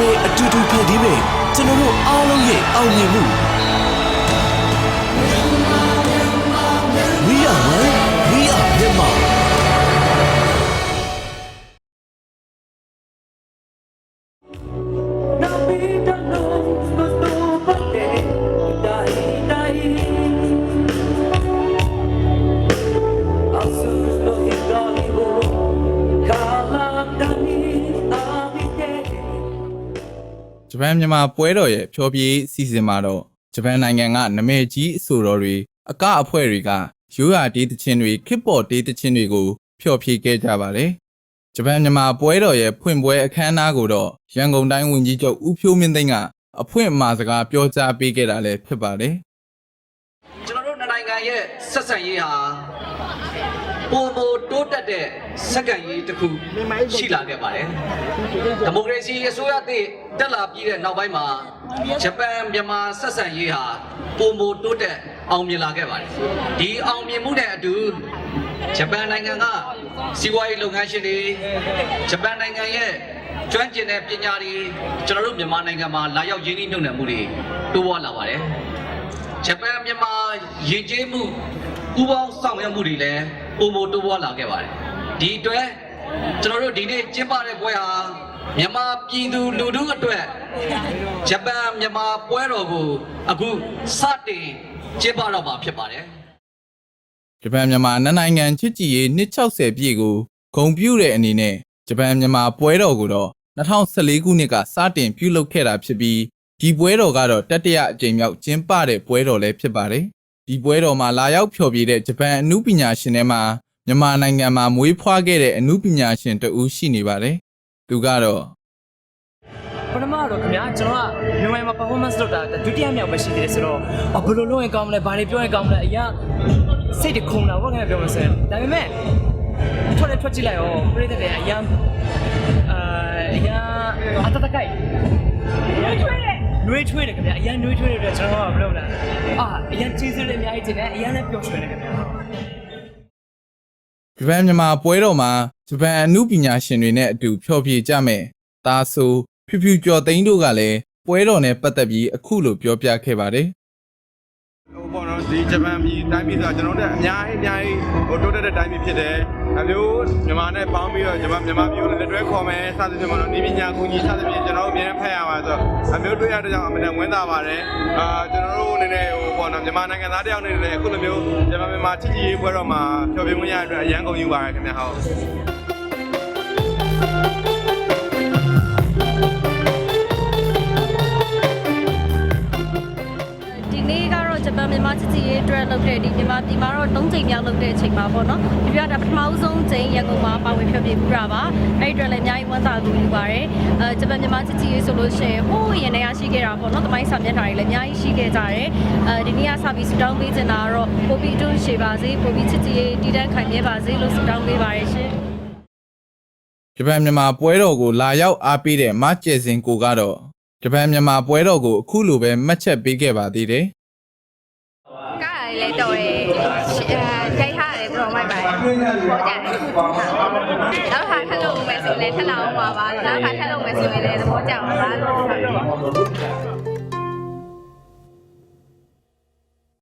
တွေအတူတူဖန်တီးမဲ့ကျွန်တော်တို့အားလုံးရဲ့အောင်မြင်မှု ဂျပန်မြန်မာပွဲတော်ရဲ့ဖျော်ဖြေစီစဉ်မှာတော့ဂျပန်နိုင်ငံကနမဲကြီးအဆိုတော်တွေအကအဖွဲ့တွေကရိုးရာဒေးသချင်းတွေခစ်ပေါ်ဒေးသချင်းတွေကိုဖျော်ဖြေခဲ့ကြပါတယ်။ဂျပန်မြန်မာပွဲတော်ရဲ့ဖွင့်ပွဲအခမ်းအနားကိုတော့ရန်ကုန်တိုင်းဝန်ကြီးချုပ်ဦးဖြိုးမင်းသိန်းကအဖွင့်အမှာစကားပြောကြားပေးခဲ့တာလည်းဖြစ်ပါတယ်။ကျွန်တော်တို့နှစ်နိုင်ငံရဲ့ဆက်ဆံရေးဟာ ပိုမိုတိုးတက်တဲ့စက္ကန့်ရေးတစ်ခုရှိလာခဲ့ပါတယ်။ဒီမိုကရေစီအစိုးရသစ်တက်လာပြီးတဲ့နောက်ပိုင်းမှာဂျပန်မြန်မာဆက်ဆံရေးဟာပိုမိုတိုးတက်အောင်မြင်လာခဲ့ပါတယ်။ဒီအောင်မြင်မှုနဲ့အတူဂျပန်နိုင်ငံကစီးပွားရေးလုပ်ငန်းရှင်တွေဂျပန်နိုင်ငံရဲ့ကျွမ်းကျင်တဲ့ပညာတွေကျွန်တော်တို့မြန်မာနိုင်ငံမှာလာရောက်ရင်းနှီးမြှုပ်နှံမှုတွေတိုးပွားလာပါတယ်။ ဂျပန်မြန်မာယဉ်ကျေးမှုပူးပေါင်းဆောင်ရွက်မှုတွေလည်းပုံမတိုးပွားလာခဲ့ပါတယ်။ဒီအတွက်ကျွန်တော်တို့ဒီနေ့ကျင်းပတဲ့ပွဲဟာမြန်မာပြည်သူလူထုအတွက်ဂျပန်မြန်မာပွဲတော်ကိုအခုစတင်ကျင်းပတော့မှာဖြစ်ပါတယ်။ဂျပန်မြန်မာနှစ်နိုင်ငံချစ်ကြည်ရေး260ပြည့်ကိုဂုဏ်ပြုတဲ့အနေနဲ့ဂျပန်မြန်မာပွဲတော်ကိုတော့2014ခုနှစ်ကစတင်ပြုလုပ်ခဲ့တာဖြစ်ပြီး ဒီပွဲတော်ကတော့တတိယအကြိမ်မြောက်ကျင်းပတဲ့ပွဲတော်လည်းဖြစ်ပါတယ်။ဒီပွဲတော်မှာလာရောက်ဖျော်ဖြေတဲ့ဂျပန်အမှုပညာရှင်တွေမှာမြန်မာနိုင်ငံမှာမွေးဖွားခဲ့တဲ့အမှုပညာရှင်တဦးရှိနေပါတယ်။သူကတော့ပထမတော့ခင်ဗျာကျွန်တော်ကမြန်မာမှာ performance လုပ်တာဒုတိယမြောက်ပဲရှိသေးတယ်ဆိုတော့အဘယ်လိုလုပ်ရင်ကောင်းမလဲဘာတွေပြောရင်ကောင်းမလဲအရာစိတ်တခုံလာဘာခင်ဗျာပြောမစဲဒါပေမဲ့ထွက်လည်းထွက်ကြည့်လိုက်ရောပြိတ္တတွေအရာအာ နှွေးထွေးတယ်ခင်ဗျာအရာနှွေးထွေးတယ်ကျွန်တော်ကဘယ်လိုလဲအာအရာချီးစလည်းအများကြီးတင်တယ်အရာလည်းပျော်ရွှင်တယ်ခင်ဗျာဂျပန်မြန်မာပွဲတော်မှာဂျပန်အမှုပညာရှင်တွေနဲ့အတူဖျော်ဖြေကြမယ်။ဒါဆိုဖြူဖြူကျော်သိန်းတို့ကလည်းပွဲတော်နဲ့ပတ်သက်ပြီးအခုလိုပြောပြခဲ့ပါတယ်။ ဟိုပေါ့နော်ဒီဂျပန်ပြည်တိုင်းပြည်ဆိုတာကျွန်တော်တို့အများကြီးအများကြီးဟိုတိုးတက်တဲ့တိုင်းပြည်ဖြစ်တယ်။အမျိုးမြန်မာနဲ့ပေါင်းပြီးတော့ဂျပန်မြန်မာပြည်ကိုလက်တွဲခေါ်မယ်စသဖြင့်ပေါ့နော်ဒီပညာကူညီစသဖြင့်ကျွန်တော်တို့အများနဲ့ဖက်ရပါဆိုတော့အမျိုးတွေ့ရတဲ့ကြောင့်အမှန်တန်ဝမ်းသာပါတယ်။အာကျွန်တော်တို့အနေနဲ့ဟိုပေါ့နော်မြန်မာနိုင်ငံသားတယောက်အနေနဲ့အခုလိုမျိုးဂျပန်မြန်မာချစ်ကြည်ရေးပွဲတော်မှာဖျော်ဖြေခွင့်ရတဲ့အတွက်အရန်ကုန်ယူပါတယ်ခင်ဗျာဟုတ် ရေးအတွက်လုပ်တဲ့ဒီမြန်မာပြည်မှာတော့၃ချိန်မြောက်လုပ်တဲ့အချိန်မှာပေါ့နော်ဒီပြတာပထမဆုံးချိန်ရန်ကုန်မှာပါဝင်ဖျော်ဖြေပူတာပါအဲ့ဒီအတွက်လည်းအများကြီးဝမ်းသာကူယူပါတယ်အဲဂျပန်မြန်မာချစ်ကြည်ရေးဆိုလို့ရှိရင်ဟိုးရင်ထဲရရှိခဲ့တာပေါ့နော်တမိုင်းစာမျက်နှာတွေလည်းအများကြီးရှိခဲ့ကြတယ်အဲဒီနေ့ကစပြီးဆူတောင်းပေးချင်တာကတော့ပိုပြီးတွန်းရှေပါစေပိုပြီးချစ်ကြည်ရေးတည်တံ့ခိုင်မြဲပါစေလို့ဆူတောင်းပေးပါတယ်ရှင်ဂျပန်မြန်မာပွဲတော်ကိုလာရောက်အားပေးတဲ့မကျဲစင်ကိုကတော့ဂျပန်မြန်မာပွဲတော်ကိုအခုလိုပဲမှတ်ချက်ပေးခဲ့ပါသေးတယ် ကားရည်လည်းတော်တယ်အဲရိုက်ထားတယ်တော်မိုက်ပါတယ်ပေါ်ကြတယ်နောက်ခါထပ်လုပ်မယ်ဆိုရင်လည်းထပ်လာအောင်ပါပါနောက်ခါထပ်လုပ်မယ်ဆိုရင်လည်းသဘောကျပါပါလို့